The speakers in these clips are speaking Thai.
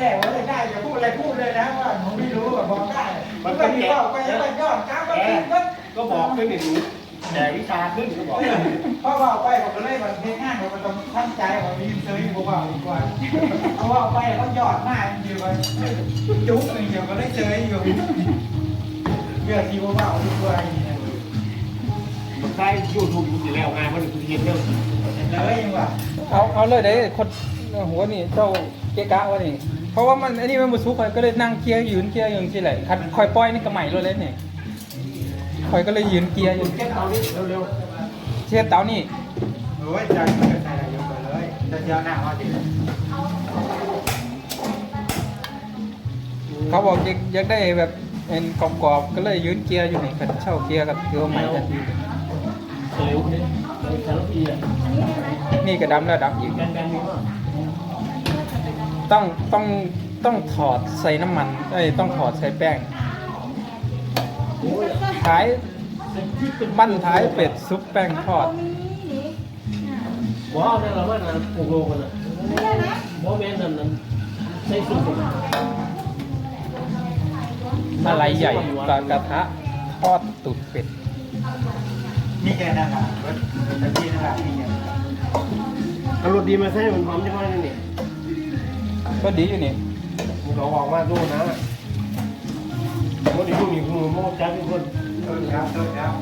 แหละว่าจะได้จะพูดอะไรพูดเลยนะว่าหนูไม่รู้แบบบอกได้มันก็มีว่าไปแล้วก็ยอดก้าวก็ขึ้นก็ก็บอกขึ้นหนึ่งแต่วิชาขึ้นก็บอกเพราะว่าไปผมก็เลยแบบเพลงงานผมต้องตั้งใจผมมีเซอร์ผมว่าดีกว่าเพราะว่าไปเขายอดมากจริงๆเลยจุ๊บอย่างเดียวก็ได้เจออยู่เรื่องที่ว่าดีกว่าอย่างนี้มันใช้ยูทูบอยู่แล้วไงมันคือเรียนเรื่องเลยยังว่าเอาเอาเลยได้คนหัวนี่เจ้าเกะกะวะนี่ เพราะว่ามันอันนี้มันบุซุกคอยก็เลยนั่งเกียร์ยืนเกียร์อย่างที่ไหนคันคอยปล่อยนี่ก็ใหม่เลยเลยนี่คอยก็เลยยืนเกียร์อยู่เก็บเอานี้เร็วเชียร์เตานี่โอ้ยใจมันก็ใจอะไรยกไปเลยจะเจ้าหน้าว่าดีเขาบอกอยากอยากได้แบบเป็นกรอบๆก็เลยยืนเกียร์อยู่นี่คันเช่าเกียร์กับเกียร์ใหม่ทันเร็วนี่ยสาระดำแล้วดำอีกกันกันนี่ ต้องต้องต้องถอดใส่น้ำมันเอ้ยต้องถอดใส่แป้งท้ายบั้นท้ายเป็ดซุปแป้งทอดว้าวนั่นเราว่านั่นปลูกโลกันนะโมเมนต์นั้นนั้นใช้สุดอะไรใหญ่ปลากระทะทอดตุดเป็ดนี่แค่นั้นค่ะรถตะกี้นะครับนี่แค่อารมณ์ดีมาใช่มันพร้อมจะมาเนี่ยนี่ ก็ดีอยู่นี่มันก็ออกมาดูนะมันดีดูนี่คือมันจับทุกคนต้นครับต้นครับ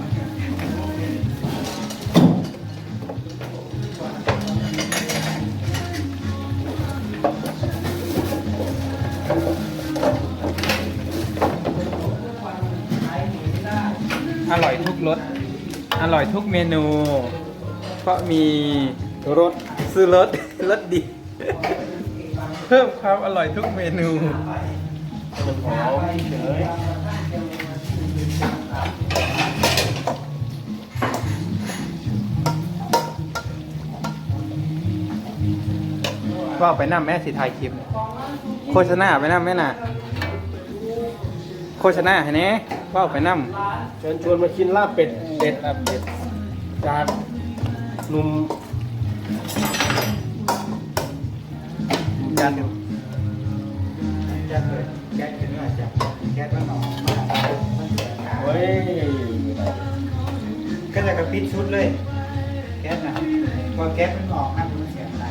อร่อยทุกรส อร่อยทุกเมนู เพราะมีรถซื้อรสรสดี เพิ่มความอร่อยทุกเมนูมันหอมเฉยว่าไปนั่แม่สิถ่ายคลิป โฆษณาไปนั่แม่น่ะ โฆษณาให้แหน่ว่าไปนั่เชิญชวนมากินลาบเป็ดเป็ดอะเป็ดจากหนุ่ม ยันยันเลยแก๊สเป็นว่าจะแก๊สมันออกมามันเสียขาเฮ้ยก็จะกระปิดชุดเลย แก๊สนะพอแก๊สมันออกนะมันเสียขา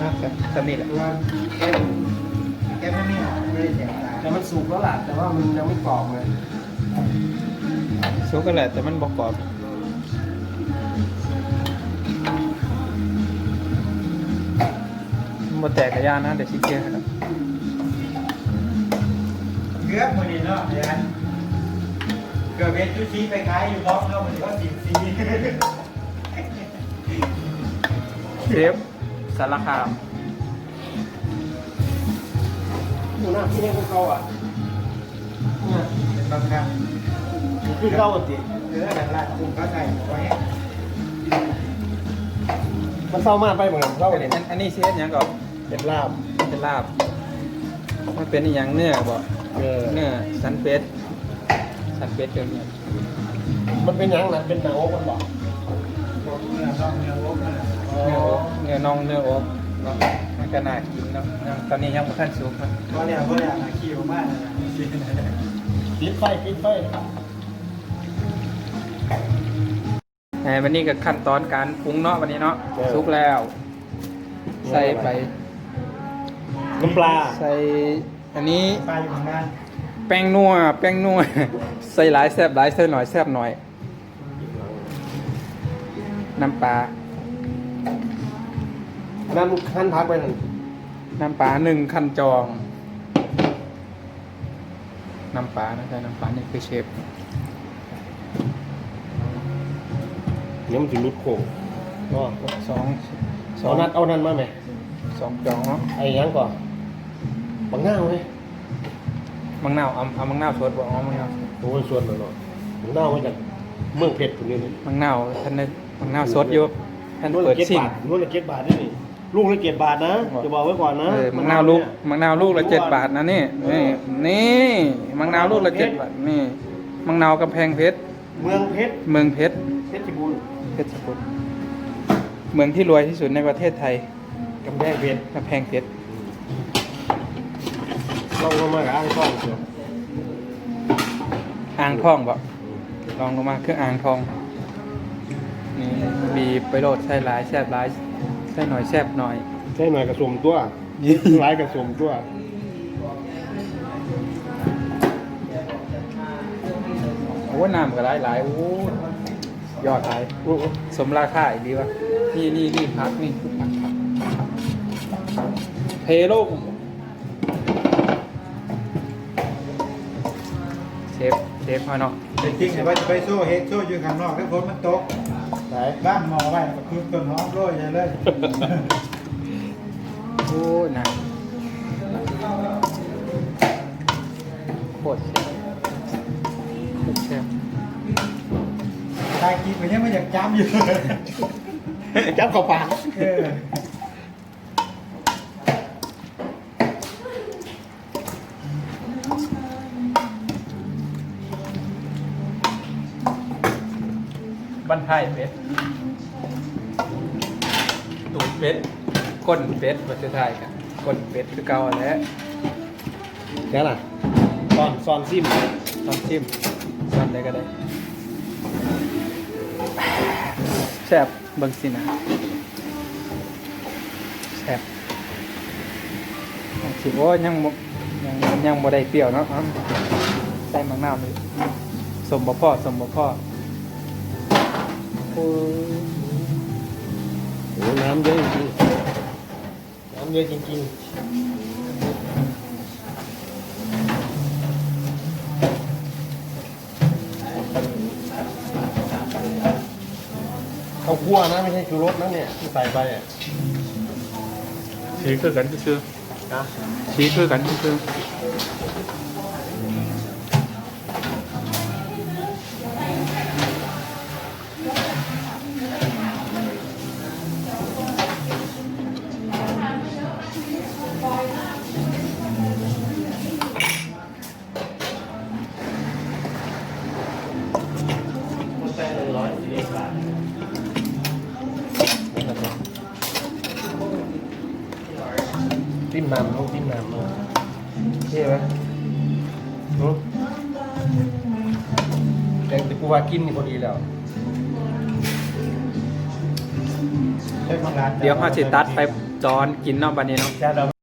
น่าจะสนิทและตัวแก๊สแก๊สมันไม่ออกมันเลยเสียขาแต่มันสุกแล้วล่ะแต่ว่ามันยังไม่กรอบเลยสุกก็แหละแต่มันบอกกรอบ บ่แตกกระยานนะเดี๋ยวชิคเก้ครับเกือบมือนี่เนาะยันเกือบเวทชุดซีไปขายอยู่บล็อกเนาะมันก็สิบซีเซฟสารคามดูหน้าพี่เนี่ยพวกเขาอะเนี่ยเป็นบางครั้งคือเขาอะติเออหลังๆผมก็ใส่ไว้มันเศร้ามากไปเหมือนกันเศร้าอันเลยนี้อันนี้เซฟยังก่อน เป็นลาบเป็นลาบมันเป็นอหย่างเนื้อบ่เออเนื้อสันเป็ดสันเป็ดเกินเนี่ยมันเป็นหยังนะเป็นหนังโอ๊กมันบอกเนื้อน่องเนื้อวกนั่นแหละเนื้ออกเนื้อน่องเนื้ออกเนาะมันก็น่ากินเนาะยังตอนนี้ยังไม่ทันสุกนะเพราะเนี่ยเพราะเนี่ยมาคิวมากเลยนะปิดไฟปิดไฟแต่วันนี้ก็ขั้นตอนการปรุงเนาะวันนี้เนาะสุกแล้ว ใส่ไป น้ำปลา ใส่อันนี้ปลาอยู่ข้างหน้าแป้งนัวแป้งนัวใส่หลายแซบหลายใส่หน่อยแซบหน่อย น้ำปลานั่นขั้นพักไปนั่นน้ำปลาหนึ่งคันจอง น้ำปลานะใช่น้ำปลานี่คือเชฟเดี๋ยวมันจะรุดโค้งก็สองสอเอางนัดเอานั่นมาไหมสองจองเนาะไอ้หยังก่อน บังหน้าไหมมังนาวเอาเอามังนาวสดบอกเอามังนาวสดโอ้ยส่วนหน่อยๆบังหน้ามาจากเมืองเพชรคนนี้นี่มังนาวท่านนึกมังนาวสดอยู่ท่านนวดเปิละดเจ็ดซิ่ง บาทนวดละเจ็ดบาทนี่นี่ลูกละเจ็ดบาทนะจะบอกไว้ก่อนนะเออมังนาวลูกมังนาวลูกละเจ็ดบาทนะนี่นี่นี่มังนาวลูกละเจ็ดบาทนี่มังนาวกำแพงเพชรเมืองเพชรเมืองเพชรเพชรบูรณ์เพชรบุรีเมืองที่รวยที่สุดในประเทศไทยกำแพงเพชรกำแพงเพชร ลองลงมากับอ้างกล้องเชียวอ่างทองบ่ลองลงมาคืออ่างทอง นี่บีบไปโรดใส่หลายแซบหลายใส่หน่อยแซบหน่อย ใช่หน่อยกระสมตัวร้ายกระสมตัวโอ้น้ำก็หลายหลายโอ้ยอดหลายโอ้โหสมราคาอีกดีวะนี่นี่นี่พักนี่พักพักเทโลก เชฟเชฟมาเนาะแต่จริงเนี่ยว่าจะไปโซ่เฮ็ดโซ่อยู่ข้างนอกถ้าฝนมันตกไหนบ้านหมอไว้ก็คือต้นหอมโรยใหญ่เลยโอ้หนักโคตรแซ่บโคตรแซ่บตายกินไปยังไม่อยากจำอยู่เลย จับเข้าปาก เออ บ้านไทยเป็ด ตูดเป็ด ก้นเป็ดประเทศไทยกันก้นเป็ดคือเก่าแหล้วแค่น่ะซ่อนซ่อนซิมลองชิมซ้อนได้ก็ได้แซ่บเบิ่งสินะแซ่บสิโอ้ยังบ่ยังยังบ่ได้เปรี้ยวเนาะเอ้าใส่มะนาวไปสมบ่พอสมบ่พอ โอ้ยโอ้น้ำเยอะจริงๆน้ำเยอะจริงๆเอาคั่วนะไม่ใช่ชูรสนะเนี่ยที่ใส่ไปอะสีคือกันคือนะสีคือกันคือ นมน้ำต้องจิ้มน้ำเลยเท่ไหมหือแต่กูว่ากินนี่พอดีแล้ว เดี๋ยวเขาสิตัดไปจอนกินเนอกบัดนี้เนาะแค่เรา